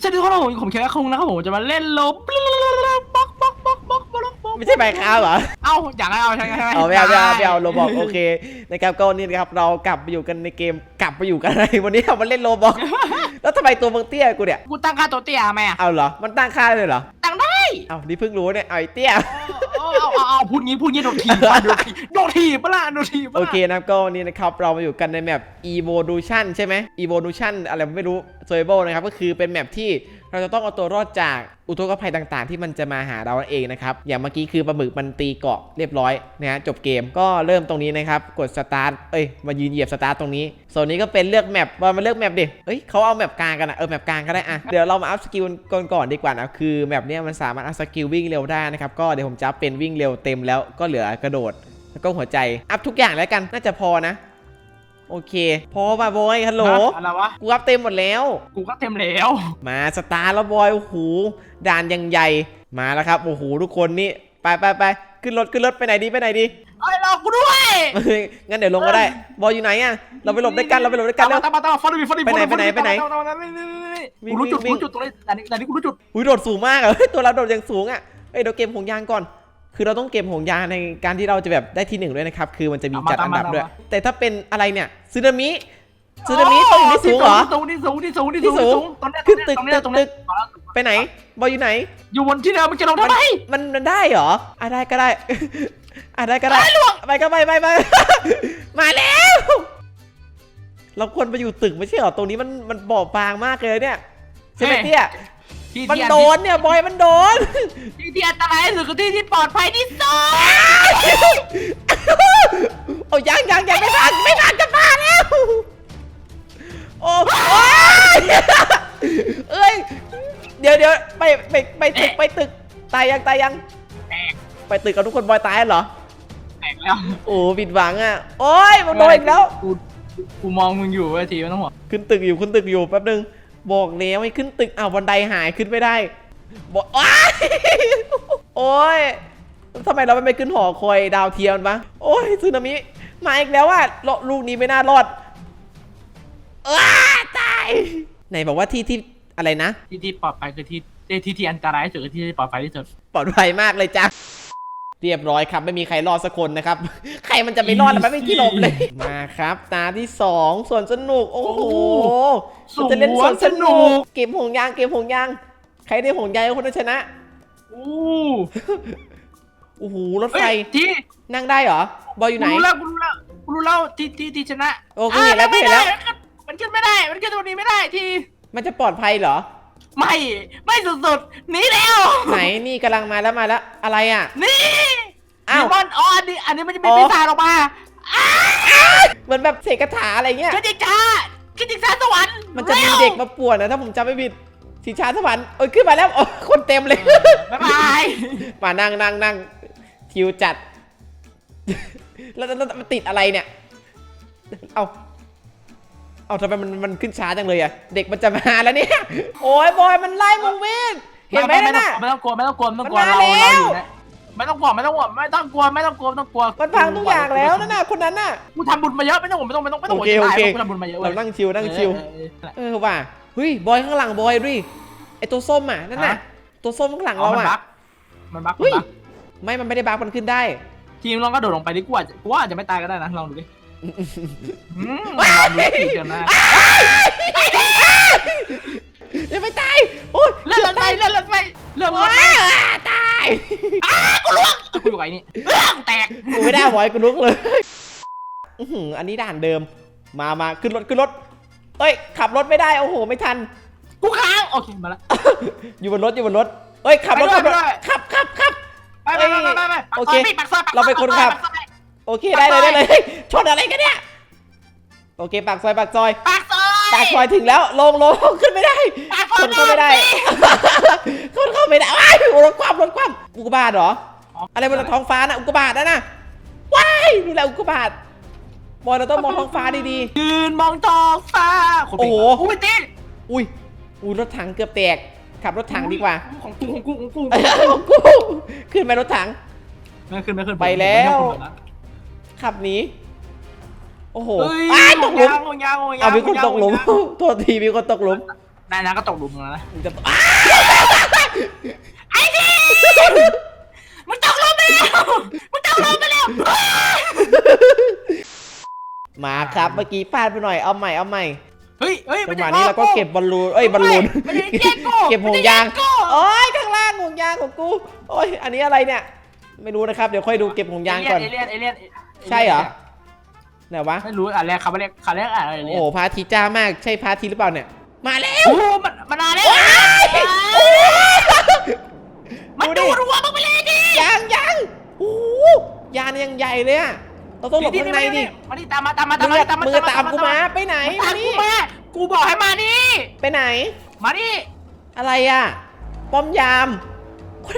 สวัสดีครับผมผมแค่คงนะครับผมจะมาเล่นลบบ๊อกบ๊อกบ๊อกบ๊อกบ๊อกบ๊อกไม่ใช่ใบค้าเหรอ เอ้าอยากให้เอาใช่ไหมเอาไม่เอาไม่เอาไม่เอาโรบอกโอเคนะครับก็นี่นะครับเรากลับไปอยู่กันในเกมกลับไปอยู่กันอะไรวันนี้เรามาเล่นโรบอกแล้วทำไมตัวมึงเตี้ยกูเนี่ยกูตั้งค่าตัวเตี้ยไหมอะเอาเหรอมันตั้งค่าเลยเหรอตั้งได้เอานี่เพิ่งรู้เนี่ยเอาไอ้เตี้ย เอาเอาเอาพูดงี้พูดงี้โดนทีบป่ะโดนทีบโดนทีบปะล่ะโดนทีบปะโอล่ะเคนะครับก็วันนี้นะครับเรามาอยู่กันในแมป evolution ใช่ไหม evolution อะไรไม่รู้ survival นะครับก็คือเป็นแมปที่ เราจะต้องเอาตัวรอดจากอุทกภัยต่างๆ ที่มันจะมาหาเราเองนะครับ อย่างเมื่อกี้คือปลาหมึกมันตีเกาะเรียบร้อยนะฮะจบเกมก็เริ่มตรงนี้นะครับ กด start เอ้ยมายืนเหยียบ start ตรงนี้ส่วนนี้ก็เป็นเลือกแมปว่ามาเลือกแมปดิเอ้ยเขาเอาแมปกลางกันอะเออแมปกลางก็ได้อะเดี๋ยวเรามาอัพสกิลก่อนก่อนดีกว่านะคือแมปเนี้ยมันสามารถอัพสกิลวิ่งเร็วได้นะครับก็เดี๋ยวผมจะเป็นวิ่งเร็วเต็มแล้วก็เหลือกระโดดแล้วก็หัวใจอัพทุกอย่างแล้วกันน่าจะพอนะ โอเค พอป่ะบอยฮัลโหลอะไรวะ กูอัพเต็มหมดแล้ว กูก็เต็มแล้ว มาสตาร์แล้วบอยโอ้โหด่านยังใหญ่มาแล้วครับโอ้โหทุกคนนี่ไปไปไปขึ้นรถขึ้นรถไปไหนดีไปไหนดีไอ้ยรอกูด้วยเฮ้ยงั้นเดี๋ยวลงก็ได้ บอยอยู่ไหนอะเราไปหลบด้วยกันเราไปหลบด้วยกันแล้วตามมาตามมาฟอลโล่มีฟอลโล่ไปไหนไปไหนไปไหนกูรู้จุดวิ่กูง รู้จุดตรงนี้แต่นี้แต่นี้กูรู้จุดอุ้ยโดดสูงมากอะเฮ้ยตัวเราโดดยังสูงอะเอ้ยเดี๋ยวเกมห่วงยางก่อน คือเราต้องเก็บห่วงยางในการที่เราจะแบบได้ที่หนึ่งด้วยนะครับ คือมันจะมีจัดอันดับด้วย แต่ถ้าเป็นอะไรเนี่ยซึนามิซึนามิต้องอยู่ที่สูงเหรอที่สูงที่สูงที่สูงที่ที่สูสูงงตรงเนี้ยขึ้นตึกตรงเนี้ยตึกตรงเนี้ยตึกไปไหน บอยอยู่ไหน อยู่บนที่เดิมมึงจะลงทำไมมันมันได้เหรออะได้ก็ได้อะได้ก็ได้ไปก็ไปไปไปมาแล้ว เราควรไปอยู่ตึกไม่ใช่เหรอตรงนี้มันมันบอบบางมากเลยเนี่ยใช่ไหมเตี้ย ที่มันที่โดนเนี่ยบอยมันโดนที่ที่อันตรายที่สุดคือที่ที่ปลอดภัยที่สุดโอ้ยังยังยังไม่ผ่านไม่ผ่านจะผ่านแล้วโอ้โอ้ยเอ้ยเดี๋ยวเดี๋ยวไปไปไปตึกไปตึกตายยังตายยัง แตกไปตึกกับทุกคนบอยตายเหรอแตกแล้วโอ้ผิดหวังอะโอ้ยมันโดนอีกแล้ว กูกูมองมึงอยู่เว้ยทีไม่ต้องห่วงขึ้นตึกอยู่ขึ้นตึกอยู่แป๊บนึง บอกแล้วให้ขึ้นตึกอ้าวบันไดหายขึ้นไม่ได้บอกอ้ายโอ้ยทำไมเราไม่ไปขึ้นหอคอยดาวเทียมวะโอ้ยซึนามิมาอีกแล้วอะโลลูกนี้ไม่น่ารอดอ้าตายไหนบอกว่าที่ที่อะไรนะ ที่ที่ปลอดภัยคือที่ที่ที่ที่อันตรายที่สุดคือที่ที่ปลอดภัยที่สุดปลอดภัยมากเลยจ้ะ เรียบร้อยครับ ไม่มีใครรอดสักคนนะครับ ใครมันจะไปรอดแล้วไม่มีที่หลบเลย มาครับ ตาที่สองส่วนสนุก โอ้โหมันจะเล่นสวนสนุก เกมหงยางเกมหงยาง ใครได้หงยางคนนั้นชนะอู้โอ้โหรถไฟเฮ้ยที่นั่งได้เหรอบอยอยู่ไหนกูรู้แล้วกูรู้แล้วกูรู้แล้วที่ที่ที่ชนะ โอ้กูเห็นแล้วอะไม่กูเห็นแล้วได้มันขึ้นไม่ได้ มันขึ้นตรงนี้ไม่ได้ที่มันจะปลอดภัยเหรอ ไม่ ไม่สุดๆหนีแล้วไหนนี่กำลังมาแล้วมาแล้วอะไรอะ นี่อ้าวดีมอนอ๋ออันนี้อันนี้มันจะมีอ๋อปีศาจออกมาเหมือนแบบเสกคาถาอะไรเงี้ยขึ้นจิกจ้าขึ้นจิกจ้าสวรรค์มันจะมีร็วเด็กมาป่วนนะถ้าผมจำไม่ผิดสีชาสวรรค์เอ้ยขึ้นมาแล้วโอ้คนเต็มเลย บ๊ายบายมานั่งนั่งนั่งทิวจัด แล้วแล้วแล้วมันติดอะไรเนี่ย เอา เอาทำไมมันมันขึ้นช้าจังเลยอะเด็กมันจะมาแล้วเนี่ย โอ้ยบอยมันไล่มึงวิ่งเห็นไหมนั่นน่ะ ไม่ต้องกลัวไม่ต้องกลัวไม่ต้องกลัวมันมาเราแล้เราวอยู่นะไม่ต้องกลัวไม่ต้องกลัวไม่ต้องกลัวไม่ต้องกลัวไม่ต้องกลัวมันพังทุกอย่างแล้วนั่นน่ะคนนั้นน่ะกูทำบุญมาเยอะไม่ต้องไม่ต้องไม่ต้องไม่ต้องโอเคโอเคกูทำบุญมาเยอะเรานั่งชิวนั่งชิวเออเออเออเออว่ะเฮ้ยบอยข้างหลังบอยดิไอตัวส้มอะนั่นน่ะฮะตัวส้มข้างหลังอ๋อเรามันบัอะกมันบักเฮ้ยมันบักไม่มันไม่ได้บักมันขึ้นได้ ทีมลองก็โดดลงไปดิกูอาจจะกูว่าอาจจะไม่ตายก็ได้นะลองดูดิ อืมลองดูดิเดี๋ยวนะยังไม่ตายโอ้ยเลื่อนรถไฟเลื่อนรถไฟเลื่อนรถไฟว้าตายกูล่วงกูอยู่ไงนี่เรื่องแตกกูไม่ได้บอยกูลุกเลยอื้อหืออันนี้ด่านเดิม มามาขึ้นรถขึ้นรถเอ้ยขับรถไม่ได้โอ้โหไม่ทัน กูค้างโอเคมาแล้วอยู่บนรถอยู่บนรถเอ้ยขับรถขับด้รวยถด้วย ขับขับขับ ไปไปไปไปไปโอเคปากซอยปากซอยเราเป็นคนขับ ปากซอย โอเคได้เลยได้เลย ชนอะไรกันเนี่ย โอเคปากซอยปากซอย ปากซอยปากซอยถึงแล้ว ลงลงขึ้นไม่ได้ปากซอยคนเข้าไม่ได้คนเข้าไม่ได้ว้ายรถคว่ำรถคว่ำอุกกาบาตเหรอ อะไรบนท้องฟ้าน่ะอุกกาบาตนะน่ะว้ายนี่แหละอุกกาบาตบอยเราต้องมองท้องฟ้าดียืนมองท้องฟ้า โอ้โหอุ้ยตีๆอุ้ย อุ้ยรถถังเกือบแตก ขับรถถังดีกว่า ของกูของกูของกูของกู ขึ้นไปรถถังไม่ขึ้นไม่ขึ้นไปแล้วผมไม่ขึ้นขับหนี โอ้โหเฮ้ยอ้ายตกหลุมยางยางยางเอามีคนตกหลุมยางโทษทีมีคนตกหลุมนายนะก็ตกหลุมแล้วนะมึงจะมึงตกหลุมไปแล้วมึงตกหลุมไปแล้วมาครับเมื่อกี้พลาดไปหน่อยเอาใหม่เอาใหม่เฮ้ยเฮ้ยจังหวะนี้เราก็เก็บบอลลูนเอ้ยบอลลูนไม่ได้แย่งกูเก็บห่วงยางไม่ได้แย่กูโอ้ยข้างล่างห่วงยางของกูโอ้ยอันนี้อะไรเนี่ย ไม่รู้นะครับเดี๋ยวค่อยดูเก็บห่วงยางก่อนเอเลี่ยนเอเลี่ยนเอเลี่ยนใช่เหรอ ไหนวะ ไม่รู้อะแรกเขาไม่เรียกเขาเรียกอะไรเอโอ้เลี่ยโหนพระอาทิตย์จ้ามากใช่พระอาทิตย์หรือเปล่าเนี่ย มาแล้วโอ้โหมันมันนานแล้วมันดูดหัวมึงไปเลยดิยังยังโอ้โหยานยังใหญ่เลยอะเราต้องหลบข้างในดิมาดิตามมาตามมาตามมืมาอตามมามือตามกูมาไปไหนตามมากูนี่มากูบอกให้มานี่ ไปไหน มานี่อะไรอะป้อมยาม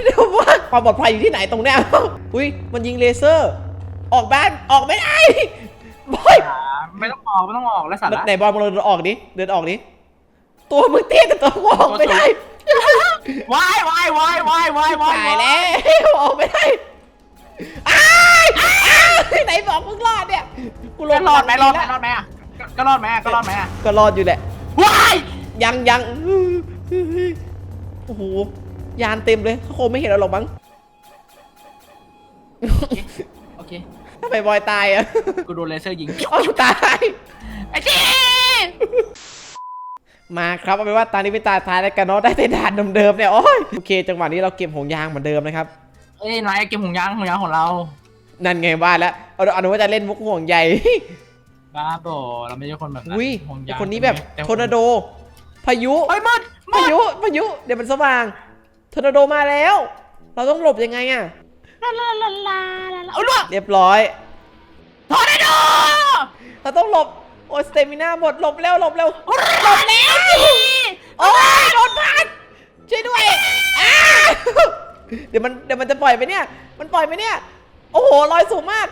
เดี๋ยวว่าความปลอดภัยอยู่ที่ไหนตรงเนี้ยอุ้ยมันยิงเลเซอร์ ออกบ้านออกไม่ได้ บอยไม่ต้องออกไม่ต้องออกแล้วสัตว์ละไหนบอลมึงเดินออกดิเดินออกดิตัวมึงเตี้ยแต่ตัวกูออกไม่ได้วายวายวายวายวายวายตายแล้วออกไม่ได้อ้ายอ้ายไหนบอกมึงรอดเนี่ยกูลก็งรอดไหมรอดไหมแล้วรอดไหมอะก็รอดไหมอะก็รอดไหมอะก็รอดอยู่แหละวายยังยังโอ้โหยานเต็มเลยเขาคงไม่เห็นเราหรอกมั้งโอเคทำไมบอยตายอะกูโดนเลเซอร์ยิงเอ้าตายไอ้จีมาครับเอาเป็นว่าตอนนี้เป็นตาท้ายแล้วกันเนาะได้แต่ด่านเดิมๆเนี่ยโอ้ยโอเค จังหวะนี้เราเก็บห่วงยางเหมือนเดิมนะครับเอ้ยนายเก็บห่วงยางห่วงยางของเรานั่นไงว่าแล้วเอาเอาหนูว่าจะเล่นมุกห่วงใหญ่ บ้าบอเราไม่ใช่คนแบบนั้นอุ้ยห่วงไอ้ยางคนนี้แบบแต่ทอร์นาโด พายุเฮ้ยมืดมืพาดยุพายุเดี๋ยวมันสว่างทอร์นาโดมาแล้ว เราต้องหลบยังไงอะ ลาลาลาลาลาลาเอาล่วงเรียบร้อยทอร์นาโดเราต้องหลบโอ้สเตมิน่าหมดหลบแล้วหลบแล้วหลบแล้วโอ้ยโดนพันช่วยด้วยอ้าเดี๋ยวมันเดี๋ยวมันจะปล่อยไปเนี่ย มันปล่อยไปเนี่ย โอ้โหลอยสูงมาก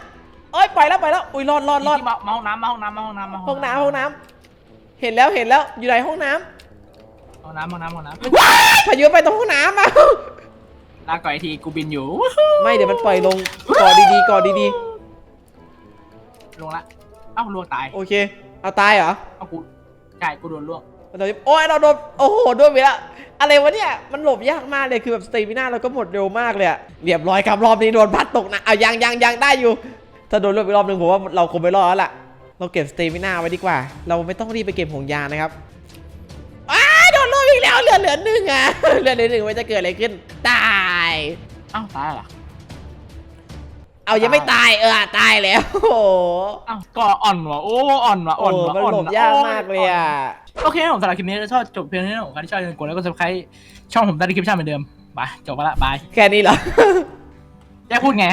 เอ้ยปล่อยแล้วปล่อยแล้วอุ้ยรอดรอดรอดมามาห้องน้ำมาห้องน้ำมาห้องน้ำมาห้องน้ำห้องน้ำเห็นแล้วเห็นแล้วอยู่ในห้องน้ห้องน้ำห้องน้ำห้องน้ำพายุไปตรงห้องน้ำอะำ ลาก่อยทีกูบินอยู่ ไม่เดี๋ยวมันปล่อยลงก่อดีๆก่อดีลงละ เอ้าล่วงตาย ๆ โอเค เอาตายเหรอเอ้ากูใช่กูโดนล่วงเราจะโอ้ยเราโดนโอ้โหด้วยไปละอะไรวะเนี่ยมันหลบยากมากเลยคือแบบสเตมิน่าเราก็หมดเร็วมากเลยอะเรียบร้อยครับรอบนี้โดนพัดตกนะเอายังยังยังได้อยู่ ถ้าโดนรอบอีกรอบหนึ่งผมว่าเราคงไม่รอดแล้วล่ะ เราเก็บสเตมิน่าไว้ดีกว่า เราไม่ต้องรีบไปเก็บห่วงยางนะครับอ้ายโดนรอบอีกแล้วเหลือเหลือหนึ่งอะเหลือเหลือหนึ่งมันจะเกิดอะไรขึ้นตายเอ้าตายเหรอเอายังไม่ตายเออตายแล้วโอ้โหเอ้าก็อ่อนว่ะโอ้อ่อนว่ะอ่อนโอ้ว่ะมันอ่อนหลบว่ะยากโอ้มากเลยอะโอเคผมสำหรับคลิปนี้จะชอบจบเพียงเท่านี้ผมใครที่ชอบอย่าลืมกดแล้วก็ subscribe ช่องผมใต้ดีคลิปชั่นเหมือนเดิมไปจบไปละบายแค่นี้เหรอจะพูดไง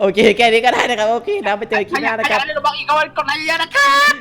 โอเคแค่นี้ก็ได้นะครับโอเคแล้วไปเจอคลิปหน้านะครับ ใครอยากได้เล่นบล็อกอีกก็กดไลค์เยอะๆนะครับ